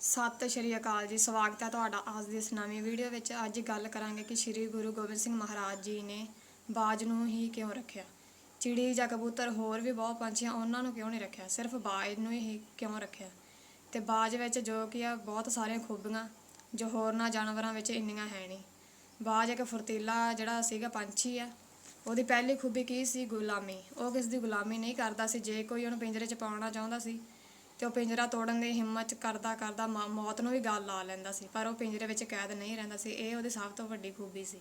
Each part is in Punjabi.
ਸਤਿ ਸ਼੍ਰੀ ਅਕਾਲ ਜੀ, ਸਵਾਗਤ ਹੈ ਤੁਹਾਡਾ ਅੱਜ ਦੀ ਇਸ ਨਵੀਂ ਵੀਡੀਓ ਵਿੱਚ। ਅੱਜ ਗੱਲ ਕਰਾਂਗੇ ਕਿ ਸ੍ਰੀ ਗੁਰੂ ਗੋਬਿੰਦ ਸਿੰਘ ਮਹਾਰਾਜ ਜੀ ਨੇ ਬਾਜ ਨੂੰ ਹੀ ਕਿਉਂ ਰੱਖਿਆ? ਚਿੜੀ ਜਾਂ ਕਬੂਤਰ ਹੋਰ ਵੀ ਬਹੁਤ ਪੰਛੀ ਆ, ਉਹਨਾਂ ਨੂੰ ਕਿਉਂ ਨਹੀਂ ਰੱਖਿਆ? ਸਿਰਫ ਬਾਜ ਨੂੰ ਹੀ ਕਿਉਂ ਰੱਖਿਆ? ਤੇ ਬਾਜ ਵਿੱਚ ਜੋ ਕਿ ਆ, ਬਹੁਤ ਸਾਰੀਆਂ ਖੂਬੀਆਂ, ਜੋ ਹੋਰਨਾਂ ਜਾਨਵਰਾਂ ਵਿੱਚ ਇੰਨੀਆਂ ਹੈ ਨਹੀਂ। ਬਾਜ ਇੱਕ ਫੁਰਤੀਲਾ ਜਿਹੜਾ ਸੀਗਾ ਪੰਛੀ ਆ, ਉਹਦੀ ਪਹਿਲੀ ਖੂਬੀ ਕੀ ਸੀ? ਗੁਲਾਮੀ। ਉਹ ਕਿਸ ਦੀ ਗੁਲਾਮੀ ਨਹੀਂ ਕਰਦਾ ਸੀ। ਜੇ ਕੋਈ ਉਹਨੂੰ ਪਿੰਜਰੇ 'ਚ ਪਾਉਣਾ ਚਾਹੁੰਦਾ ਸੀ ਤੇ ਉਹ ਪਿੰਜਰਾ ਤੋੜਨ ਦੀ ਹਿੰਮਤ ਕਰਦਾ ਕਰਦਾ ਮਾ, ਮੌਤ ਨੂੰ ਵੀ ਗੱਲ ਲਾ ਲੈਂਦਾ ਸੀ, ਪਰ ਉਹ ਪਿੰਜਰੇ ਵਿੱਚ ਕੈਦ ਨਹੀਂ ਰਹਿੰਦਾ ਸੀ। ਇਹ ਉਹਦੀ ਸਭ ਤੋਂ ਵੱਡੀ ਖੂਬੀ ਸੀ।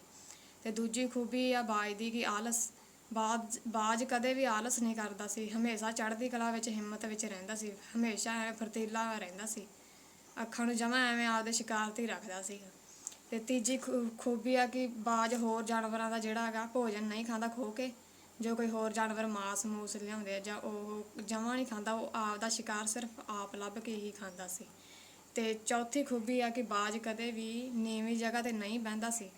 ਤੇ ਦੂਜੀ ਖੂਬੀ ਆ ਬਾਜ ਦੀ ਕਿ ਆਲਸ, ਬਾਜ ਬਾਜ ਕਦੇ ਵੀ ਆਲਸ ਨਹੀਂ ਕਰਦਾ ਸੀ। ਹਮੇਸ਼ਾ ਚੜ੍ਹਦੀ ਕਲਾ ਵਿੱਚ, ਹਿੰਮਤ ਵਿੱਚ ਰਹਿੰਦਾ ਸੀ। ਹਮੇਸ਼ਾ ਐਵੇਂ ਫਰਤੀਲਾ ਰਹਿੰਦਾ ਸੀ। ਅੱਖਾਂ ਨੂੰ ਜਮਾ ਐਵੇਂ ਆਪਦੇ ਸ਼ਿਕਾਰ ਤੇ ਹੀ ਰੱਖਦਾ ਸੀ ਤੇ ਤੀਜੀ ਖੂ- ਖੂਬੀ ਆ ਕਿ ਬਾਜ ਹੋਰ ਜਾਨਵਰਾਂ ਦਾ ਜਿਹੜਾ ਹੈਗਾ ਭੋਜਨ ਨਹੀਂ ਖਾਂਦਾ, ਖੋ ਕੇ ਜੋ ਕੋਈ ਹੋਰ ਜਾਨਵਰ ਮਾਸ ਮੂਸ ਲਿਆਉਂਦੇ ਆ ਜਾਂ ਉਹ ਜਮਾ ਨਹੀਂ ਖਾਂਦਾ, ਉਹ ਆਪ ਦਾ ਸ਼ਿਕਾਰ ਸਿਰਫ ਆਪ ਲੱਭ ਕੇ ਹੀ ਖਾਂਦਾ ਸੀ। ਤੇ ਚੌਥੀ ਖੂਬੀ ਆ ਕਿ ਬਾਜ ਕਦੇ ਵੀ ਨੀਵੀਂ ਜਗ੍ਹਾ ਤੇ ਨਹੀਂ ਬਹਿੰਦਾ ਸੀ।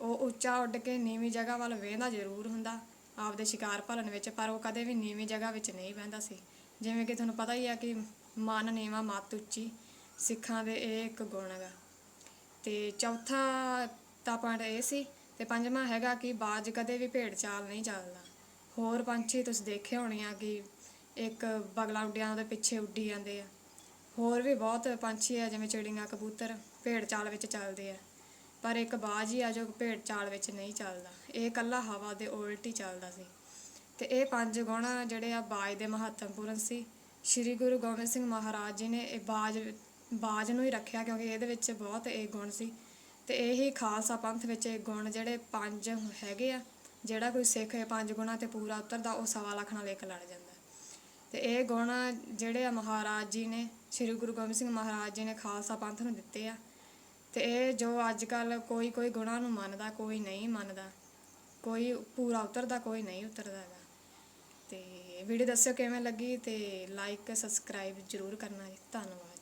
ਉਹ ਉੱਚਾ ਉੱਡ ਕੇ ਨੀਵੀਂ ਜਗ੍ਹਾ ਵੱਲ ਵੇਂਦਾ ਜ਼ਰੂਰ ਹੁੰਦਾ, ਆਪਦੇ ਸ਼ਿਕਾਰ ਭਾਲਣ ਵਿੱਚ, ਪਰ ਉਹ ਕਦੇ ਵੀ ਨੀਵੀਂ ਜਗ੍ਹਾ ਵਿੱਚ ਨਹੀਂ ਬਹਿੰਦਾ ਸੀ। ਜਿਵੇਂ ਕਿ ਤੁਹਾਨੂੰ ਪਤਾ ਹੀ ਆ ਕਿ ਮਨ ਨੀਵਾਂ, ਮੱਤ ਉੱਚੀ, ਸਿੱਖਾਂ ਦੇ ਇਹ ਇੱਕ ਗੁਣ ਹੈਗਾ। ਤੇ ਚੌਥਾ ਤਾਂ ਪੁਆਇੰਟ ਇਹ ਸੀ, ਤੇ ਪੰਜਵਾਂ ਹੈਗਾ ਕਿ ਬਾਜ ਕਦੇ ਵੀ ਭੇਡ ਚਾਲ ਨਹੀਂ ਚੱਲਦਾ। ਹੋਰ ਪੰਛੀ ਤੁਸੀਂ ਦੇਖੇ ਹੋਣੇ ਆ ਕਿ ਇੱਕ ਬਗਲਾ ਉੱਡਿਆ ਉਹਦੇ ਪਿੱਛੇ ਉੱਡੀ ਜਾਂਦੇ ਆ। ਹੋਰ ਵੀ ਬਹੁਤ ਪੰਛੀ ਆ, ਜਿਵੇਂ ਚਿੜੀਆਂ, ਕਬੂਤਰ ਭੇਡ ਚਾਲ ਵਿੱਚ ਚੱਲਦੇ ਆ। ਪਰ ਇੱਕ ਬਾਜ ਹੀ ਆ ਜੋ ਭੇਡ ਚਾਲ ਵਿੱਚ ਨਹੀਂ ਚੱਲਦਾ। ਇਹ ਇਕੱਲਾ ਹਵਾ ਦੇ ਉਲਟ ਹੀ ਚੱਲਦਾ ਸੀ। ਤੇ ਇਹ ਪੰਜ ਗੁਣ ਜਿਹੜੇ ਆ ਬਾਜ ਦੇ ਮਹੱਤਵਪੂਰਨ ਸੀ। ਸ੍ਰੀ ਗੁਰੂ ਗੋਬਿੰਦ ਸਿੰਘ ਮਹਾਰਾਜ ਜੀ ਨੇ ਇਹ ਬਾਜ ਬਾਜ ਨੂੰ ਹੀ ਰੱਖਿਆ ਕਿਉਂਕਿ ਇਹਦੇ ਵਿੱਚ ਬਹੁਤ ਇਹ ਗੁਣ ਸੀ। ਤੇ ਇਹੀ ਖਾਲਸਾ ਪੰਥ ਵਿੱਚ ਇਹ ਗੁਣ ਜਿਹੜੇ ਪੰਜ ਹੈਗੇ ਆ ਜਿਹੜਾ ਕੋਈ ਸਿੱਖ ਇਹ ਪੰਜ ਗੁਣਾ ਤੇ ਪੂਰਾ ਉਤਰਦਾ, ਉਹ ਸਵਾ ਲੱਖ ਨਾਲ ਇੱਕ ਲੜ ਜਾਂਦਾ ਤੇ ਇਹ ਗੁਣ ਜਿਹੜੇ ਆ ਮਹਾਰਾਜ ਜੀ ਨੇ, ਸ੍ਰੀ ਗੁਰੂ ਗੋਬਿੰਦ ਸਿੰਘ ਮਹਾਰਾਜ ਜੀ ਨੇ ਖਾਲਸਾ ਪੰਥ ਨੂੰ ਦਿੱਤੇ ਆ। ਤੇ ਇਹ ਜੋ ਅੱਜ ਕੱਲ ਕੋਈ ਕੋਈ ਗੁਣਾਂ ਨੂੰ ਮੰਨਦਾ, ਕੋਈ ਨਹੀਂ ਮੰਨਦਾ, ਕੋਈ ਪੂਰਾ ਉਤਰਦਾ, ਕੋਈ ਨਹੀਂ ਉਤਰਦਾ ਹੈਗਾ। ਤੇ ਵੀਡੀਓ ਦੱਸਿਓ ਕਿਵੇਂ ਲੱਗੀ ਤੇ ਲਾਈਕ ਸਬਸਕ੍ਰਾਈਬ ਜ਼ਰੂਰ ਕਰਨਾ ਜੀ। ਧੰਨਵਾਦ।